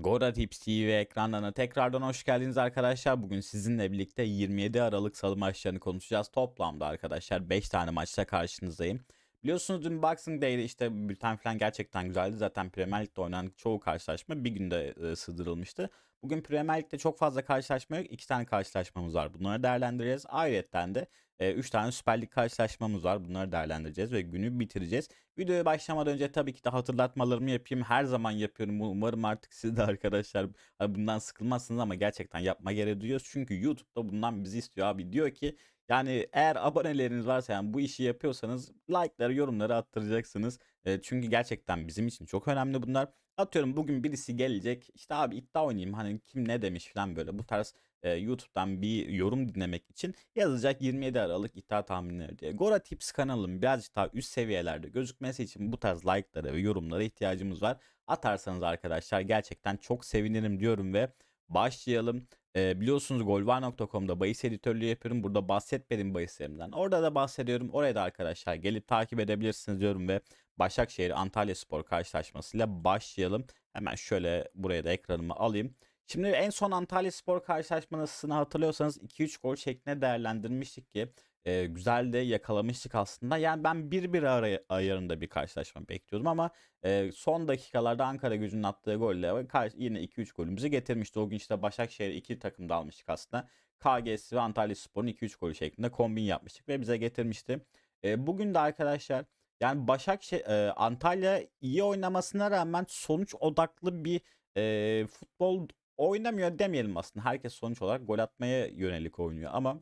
Gora Tips TV ekranlarına tekrardan hoş geldiniz arkadaşlar. Bugün sizinle birlikte 27 Aralık salı maçlarını konuşacağız. Toplamda arkadaşlar 5 tane maçta karşınızdayım. Biliyorsunuz dün Boxing Day'de işte bülten falan gerçekten güzeldi. Zaten Premier Lig'de oynanan çoğu karşılaşma bir günde e, sığdırılmıştı. Bugün Premier Lig'de çok fazla karşılaşma yok. 2 tane karşılaşmamız var. Bunları değerlendireceğiz. Ayrıca de 3 tane Süper Lig karşılaşmamız var. Bunları değerlendireceğiz ve günü bitireceğiz. Videoya başlamadan önce tabii ki de hatırlatmalarımı yapayım. Her zaman yapıyorum. Umarım artık siz de arkadaşlar bundan sıkılmazsınız ama gerçekten yapma gereği duyuyoruz. Çünkü YouTube'da bundan bizi istiyor abi. Diyor ki yani eğer aboneleriniz varsa yani bu işi yapıyorsanız like'ları, yorumları attıracaksınız. E, çünkü gerçekten bizim için çok önemli bunlar. Atıyorum bugün birisi gelecek işte abi iddia oynayayım hani kim ne demiş falan böyle bu tarz e, YouTube'dan bir yorum dinlemek için yazacak 27 Aralık iddia tahminleri diye. Gora Tips kanalım birazcık daha üst seviyelerde gözükmesi için bu tarz like'lara ve yorumlara ihtiyacımız var. Atarsanız arkadaşlar gerçekten çok sevinirim diyorum ve başlayalım. E, biliyorsunuz golvar.com'da bahis editörlüğü yapıyorum. Burada bahsetmedim bahislerimden. Orada da bahsediyorum. Oraya da arkadaşlar gelip takip edebilirsiniz diyorum ve Başakşehir Antalya Spor karşılaşmasıyla başlayalım. Hemen şöyle buraya da ekranımı alayım. Şimdi en son Antalya Spor karşılaşmasını hatırlıyorsanız 2-3 gol şeklinde değerlendirmiştik ki e, güzel de yakalamıştık aslında. Yani ben 1-1 ayarında bir karşılaşma bekliyordum ama e, son dakikalarda Ankara gücünün attığı golle yine 2-3 golümüzü getirmişti. O gün işte Başakşehir iki takım da almıştık aslında. KGS ve Antalya Spor'un 2-3 golü şeklinde kombin yapmıştık ve bize getirmişti. E, bugün de arkadaşlar yani Başakşehir e, Antalya iyi oynamasına rağmen sonuç odaklı bir e, futbol oynamıyor demeyelim aslında. Herkes sonuç olarak gol atmaya yönelik oynuyor ama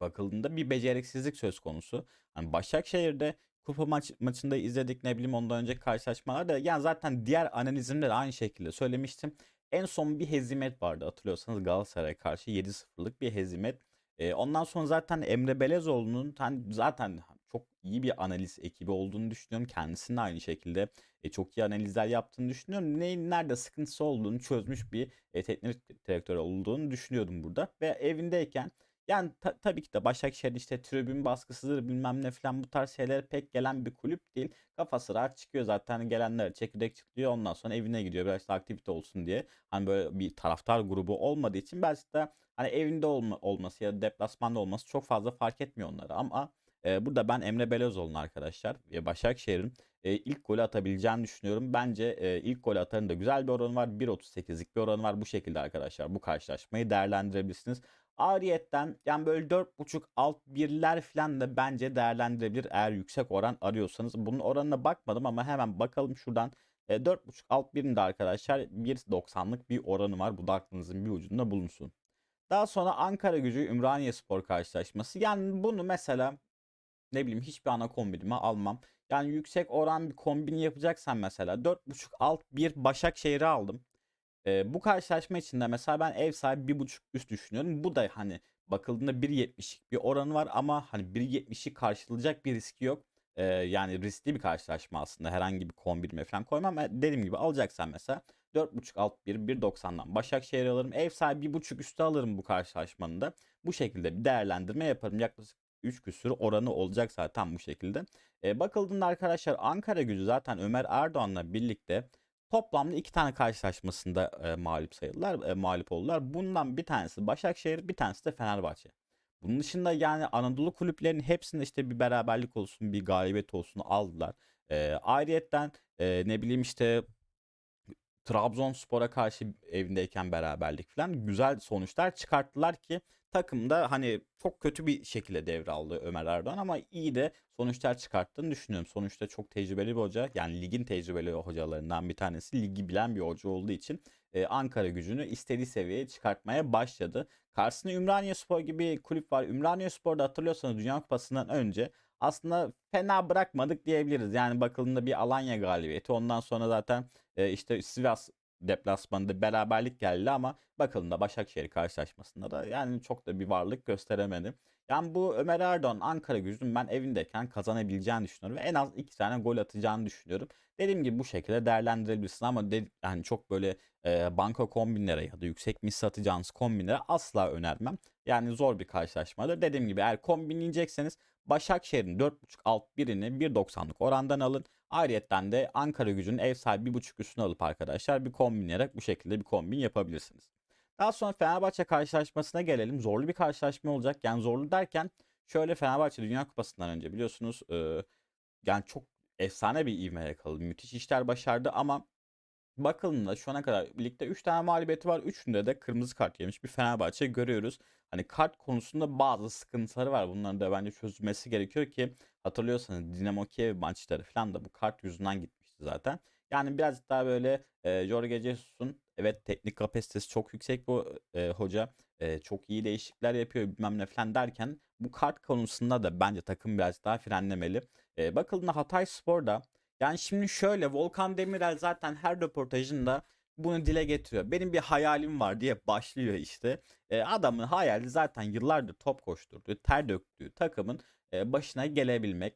bakıldığında bir beceriksizlik söz konusu. Hani Başakşehir'de kupa maç, maçında izledik ne bileyim ondan önceki karşılaşmalarda yani zaten diğer analizimde de aynı şekilde söylemiştim. En son bir hezimet vardı hatırlıyorsanız Galatasaray'a karşı 7-0'lık bir hezimet. E, ondan sonra zaten Emre Belezoğlu'nun hani zaten çok iyi bir analiz ekibi olduğunu düşünüyorum. Kendisinin aynı şekilde e, çok iyi analizler yaptığını düşünüyorum. Neyin nerede sıkıntısı olduğunu çözmüş bir e, teknik direktör olduğunu düşünüyordum burada. Ve evindeyken yani ta- tabii ki de Başakşehir işte tribün baskısıdır bilmem ne falan bu tarz şeyler pek gelen bir kulüp değil. Kafası rahat çıkıyor zaten gelenler çekirdek çıkıyor ondan sonra evine gidiyor biraz da aktivite olsun diye. Hani böyle bir taraftar grubu olmadığı için belki de hani evinde olma, olması ya da deplasmanda olması çok fazla fark etmiyor onları ama e, burada ben Emre Belözoğlu'nun arkadaşlar ve Başakşehir'in e, ilk golü atabileceğini düşünüyorum. Bence e, ilk golü atarın da güzel bir oranı var. 1.38'lik bir oranı var. Bu şekilde arkadaşlar bu karşılaşmayı değerlendirebilirsiniz. Ariyetten yani böyle 4.5 alt birler falan da bence değerlendirebilir eğer yüksek oran arıyorsanız. Bunun oranına bakmadım ama hemen bakalım şuradan. E, 4.5 alt birinde arkadaşlar 1.90'lık bir oranı var. Bu da aklınızın bir ucunda bulunsun. Daha sonra Ankara gücü Ümraniye Spor karşılaşması. Yani bunu mesela ne bileyim hiçbir ana kombinime almam. Yani yüksek oran bir kombin yapacaksan mesela 4.5 alt bir Başakşehir'i aldım. Ee, bu karşılaşma için de mesela ben ev sahibi 1.5 üst düşünüyorum. Bu da hani bakıldığında 1.70'lik bir oranı var ama hani 1.70'i karşılayacak bir riski yok. Ee, yani riskli bir karşılaşma aslında. Herhangi bir kombinime falan koymam. Ama dediğim gibi alacaksan mesela 4.5 alt 1 1.90'dan Başakşehir alırım. Ev sahibi 1.5 üstü alırım bu karşılaşmanın da. Bu şekilde bir değerlendirme yaparım. Yaklaşık 3 küsür oranı olacak zaten bu şekilde. E, bakıldığında arkadaşlar Ankara gücü zaten Ömer Erdoğan'la birlikte toplamda iki tane karşılaşmasında e, mağlup sayıldılar, e, mağlup oldular. Bundan bir tanesi Başakşehir, bir tanesi de Fenerbahçe. Bunun dışında yani Anadolu kulüplerinin hepsinde işte bir beraberlik olsun, bir galibiyet olsun aldılar. E, ayrıyetten e, ne bileyim işte Trabzonspor'a karşı evindeyken beraberlik falan güzel sonuçlar çıkarttılar ki takımda hani çok kötü bir şekilde devraldı Ömer Erdoğan ama iyi de sonuçlar çıkarttığını düşünüyorum. Sonuçta çok tecrübeli bir hoca. Yani ligin tecrübeli hocalarından bir tanesi. Ligi bilen bir hoca olduğu için e, Ankara gücünü istediği seviyeye çıkartmaya başladı. Karşısında Ümraniye Spor gibi kulüp var. Ümraniye Spor'da hatırlıyorsanız Dünya Kupası'ndan önce aslında fena bırakmadık diyebiliriz. Yani bakıldığında bir Alanya galibiyeti. Ondan sonra zaten e, işte Sivas deplasmanında beraberlik geldi ama bakıldığında Başakşehir karşılaşmasında da yani çok da bir varlık gösteremedi. Yani bu Ömer Erdoğan Ankara gücünün ben evindeyken kazanabileceğini düşünüyorum ve en az iki tane gol atacağını düşünüyorum. Dediğim gibi bu şekilde değerlendirebilirsin ama de, yani çok böyle e, banka kombinlere ya da yüksek mis satacağınız kombinlere asla önermem. Yani zor bir karşılaşmadır. Dediğim gibi eğer kombinleyecekseniz Başakşehir'in 4.5 alt birini 1.90'lık orandan alın. Ayrıyetten de Ankara gücünün ev sahibi 1.5 üstüne alıp arkadaşlar bir kombinleyerek bu şekilde bir kombin yapabilirsiniz. Daha sonra Fenerbahçe karşılaşmasına gelelim. Zorlu bir karşılaşma olacak. Yani zorlu derken şöyle Fenerbahçe Dünya Kupası'ndan önce biliyorsunuz e, yani çok efsane bir ivme yakaladı. Müthiş işler başardı ama bakıldığında şu ana kadar birlikte 3 tane mağlubiyeti var. Üçünde de kırmızı kart yemiş bir Fenerbahçe görüyoruz. Hani kart konusunda bazı sıkıntıları var. Bunların da bence çözülmesi gerekiyor ki hatırlıyorsanız Dinamo Kiev maçları falan da bu kart yüzünden gitmişti zaten. Yani birazcık daha böyle e, Jorge Jesus'un evet teknik kapasitesi çok yüksek bu e, hoca. E, çok iyi değişiklikler yapıyor bilmem ne falan derken bu kart konusunda da bence takım biraz daha frenlemeli. E, bakıldığında Hatay Spor'da yani şimdi şöyle Volkan Demirel zaten her röportajında bunu dile getiriyor. Benim bir hayalim var diye başlıyor işte. E, adamın hayali zaten yıllardır top koşturduğu, ter döktüğü takımın e, başına gelebilmek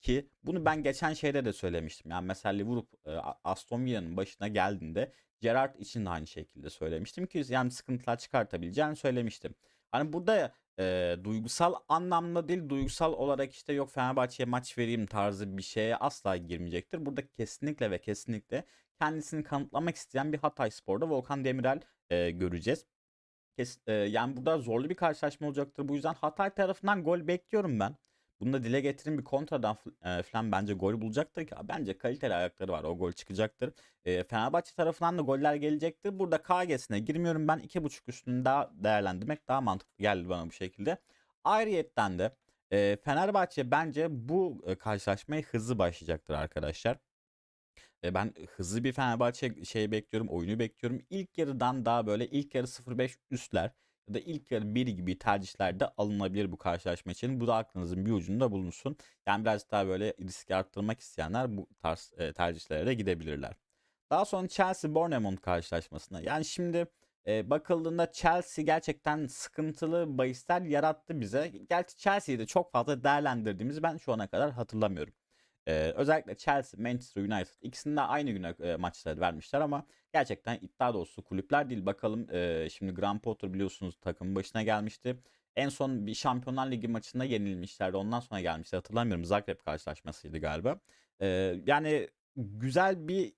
ki bunu ben geçen şeyde de söylemiştim. Yani mesela Liverpool e, Aston Villa'nın başına geldiğinde Gerrard için de aynı şekilde söylemiştim ki yani sıkıntılar çıkartabileceğini söylemiştim. Hani burada e, duygusal anlamda değil duygusal olarak işte yok Fenerbahçe'ye maç vereyim tarzı bir şeye asla girmeyecektir. Burada kesinlikle ve kesinlikle kendisini kanıtlamak isteyen bir Hatay Spor'da Volkan Demirel e, göreceğiz. Kes, e, yani burada zorlu bir karşılaşma olacaktır. Bu yüzden Hatay tarafından gol bekliyorum ben. Bunu da dile getirin bir kontradan e, falan bence gol bulacaktır ki bence kaliteli ayakları var o gol çıkacaktır. E, Fenerbahçe tarafından da goller gelecektir. Burada KG'sine girmiyorum ben 2.5 üstünü daha değerlendirmek daha mantıklı geldi bana bu şekilde. Ayrıyetten de e, Fenerbahçe bence bu e, karşılaşmaya hızlı başlayacaktır arkadaşlar. E, ben hızlı bir Fenerbahçe şey bekliyorum, oyunu bekliyorum. İlk yarıdan daha böyle ilk yarı 0-5 üstler ya da ilk yarı 1 gibi tercihler de alınabilir bu karşılaşma için. Bu da aklınızın bir ucunda bulunsun. Yani biraz daha böyle riski arttırmak isteyenler bu tarz e, tercihlere de gidebilirler. Daha sonra Chelsea Bournemouth karşılaşmasına. Yani şimdi e, bakıldığında Chelsea gerçekten sıkıntılı bahisler yarattı bize. Gerçi Chelsea'yi de çok fazla değerlendirdiğimizi ben şu ana kadar hatırlamıyorum. Ee, özellikle Chelsea, Manchester United ikisinde aynı güne e, maçları vermişler ama gerçekten iddia dolusu kulüpler değil. Bakalım e, şimdi Graham Potter biliyorsunuz takımın başına gelmişti. En son bir Şampiyonlar Ligi maçında yenilmişlerdi. Ondan sonra gelmişti. Hatırlamıyorum. Zagreb karşılaşmasıydı galiba. E, yani güzel bir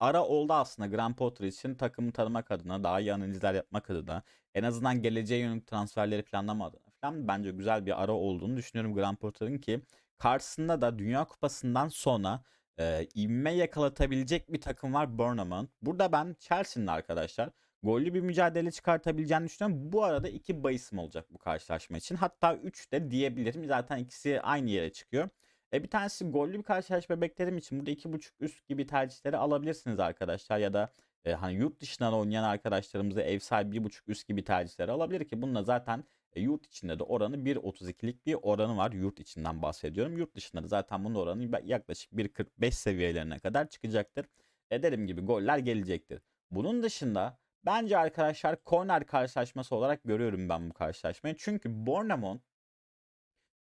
ara oldu aslında Graham Potter için takımı tanımak adına, daha iyi analizler yapmak adına, en azından geleceğe yönelik transferleri planlama adına falan bence güzel bir ara olduğunu düşünüyorum Graham Potter'ın ki Karşısında da Dünya Kupası'ndan sonra e, ivme yakalatabilecek bir takım var Bournemouth. Burada ben Chelsea'nin arkadaşlar gollü bir mücadele çıkartabileceğini düşünüyorum. Bu arada iki bahisim olacak bu karşılaşma için. Hatta 3 de diyebilirim. Zaten ikisi aynı yere çıkıyor. E, bir tanesi gollü bir karşılaşma beklediğim için burada 2.5 üst gibi tercihleri alabilirsiniz arkadaşlar. Ya da e, hani yurt dışından oynayan arkadaşlarımıza ev sahibi 1.5 üst gibi tercihleri alabilir ki bununla zaten e, yurt içinde de oranı 1.32'lik bir oranı var. Yurt içinden bahsediyorum. Yurt dışında da zaten bunun oranı yaklaşık 1.45 seviyelerine kadar çıkacaktır. E dediğim gibi goller gelecektir. Bunun dışında bence arkadaşlar korner karşılaşması olarak görüyorum ben bu karşılaşmayı. Çünkü Bournemouth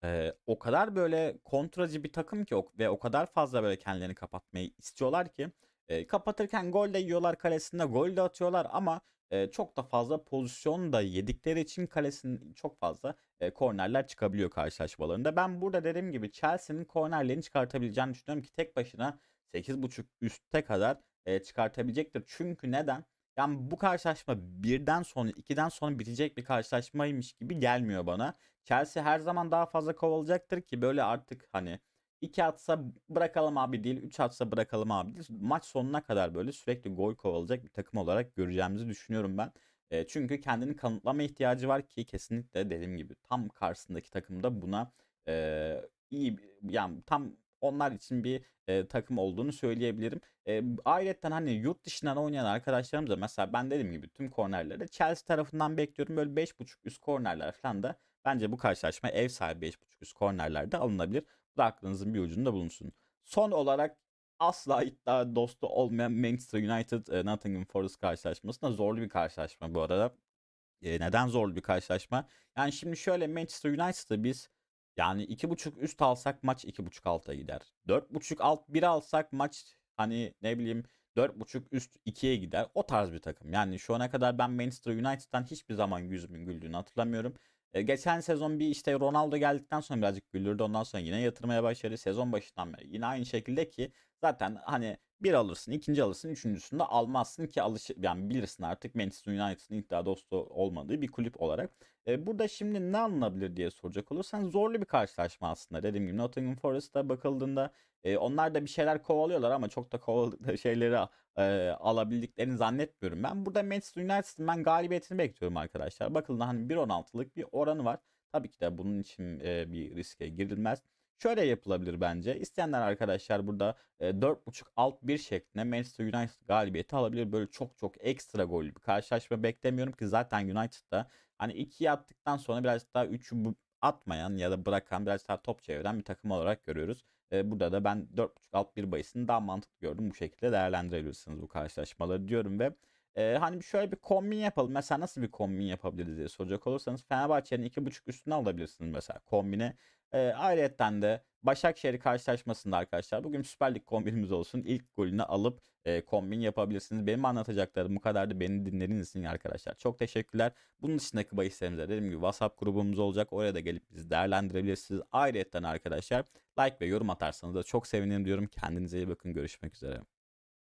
e, o kadar böyle kontracı bir takım ki ve o kadar fazla böyle kendilerini kapatmayı istiyorlar ki e, kapatırken gol de yiyorlar kalesinde gol de atıyorlar ama e, çok da fazla pozisyon da yedikleri için kalesinin çok fazla e, kornerler çıkabiliyor karşılaşmalarında. Ben burada dediğim gibi Chelsea'nin kornerlerini çıkartabileceğini düşünüyorum ki tek başına 8.5 üstte kadar e, çıkartabilecektir. Çünkü neden? Yani bu karşılaşma birden sonra, ikiden sonra bitecek bir karşılaşmaymış gibi gelmiyor bana. Chelsea her zaman daha fazla kovalayacaktır ki böyle artık hani 2 atsa bırakalım abi değil, 3 atsa bırakalım abi değil. Maç sonuna kadar böyle sürekli gol kovalayacak bir takım olarak göreceğimizi düşünüyorum ben. E, çünkü kendini kanıtlama ihtiyacı var ki kesinlikle dediğim gibi tam karşısındaki takımda buna e, iyi yani tam onlar için bir e, takım olduğunu söyleyebilirim. E, ayrıca hani yurt dışından oynayan arkadaşlarımız da mesela ben dediğim gibi tüm kornerleri Chelsea tarafından bekliyorum. Böyle 5.5 üst kornerler falan da bence bu karşılaşma ev sahibi 5.5 üst kornerlerde alınabilir da aklınızın bir ucunda bulunsun. Son olarak asla iddia dostu olmayan Manchester United e, Nottingham Forest karşılaşmasında zorlu bir karşılaşma bu arada. E, neden zorlu bir karşılaşma? Yani şimdi şöyle Manchester United'ı biz yani 2.5 üst alsak maç 2.5 alta gider. 4.5 alt 1 alsak maç hani ne bileyim 4.5 üst 2'ye gider. O tarz bir takım. Yani şu ana kadar ben Manchester United'dan hiçbir zaman yüzümün güldüğünü hatırlamıyorum. E, geçen sezon bir işte Ronaldo geldikten sonra birazcık güldürdü. Ondan sonra yine yatırmaya başladı. Sezon başından beri yine aynı şekilde ki zaten hani bir alırsın, ikinci alırsın, üçüncüsünü de almazsın ki alış yani bilirsin artık Manchester United'ın iddia dostu olmadığı bir kulüp olarak. E, burada şimdi ne alınabilir diye soracak olursan zorlu bir karşılaşma aslında. Dediğim gibi Nottingham Forest'a bakıldığında e, onlar da bir şeyler kovalıyorlar ama çok da kovaladıkları şeyleri e, alabildiklerini zannetmiyorum. Ben burada Manchester United'ın ben galibiyetini bekliyorum arkadaşlar. Bakıldığında hani 1.16'lık bir oranı var. Tabii ki de bunun için e, bir riske girilmez. Şöyle yapılabilir bence. İsteyenler arkadaşlar burada e, 4.5 alt 1 şeklinde Manchester United galibiyeti alabilir. Böyle çok çok ekstra gollü bir karşılaşma beklemiyorum ki zaten United'da hani 2'yi attıktan sonra biraz daha 3'ü atmayan ya da bırakan biraz daha top çeviren bir takım olarak görüyoruz. E, burada da ben 4.5 alt 1 bayısını daha mantıklı gördüm. Bu şekilde değerlendirebilirsiniz bu karşılaşmaları diyorum ve e, hani şöyle bir kombin yapalım. Mesela nasıl bir kombin yapabiliriz diye soracak olursanız Fenerbahçe'nin 2.5 üstüne alabilirsiniz mesela kombine. E, ayrıyetten de Başakşehir karşılaşmasında arkadaşlar bugün Süper Lig kombinimiz olsun. İlk golünü alıp e, kombin yapabilirsiniz. Benim anlatacaklarım bu kadardı. Beni dinlediğiniz için arkadaşlar çok teşekkürler. Bunun dışındaki bahislerimizde dediğim gibi WhatsApp grubumuz olacak. Oraya da gelip bizi değerlendirebilirsiniz. Ayrıyetten arkadaşlar like ve yorum atarsanız da çok sevinirim diyorum. Kendinize iyi bakın. Görüşmek üzere.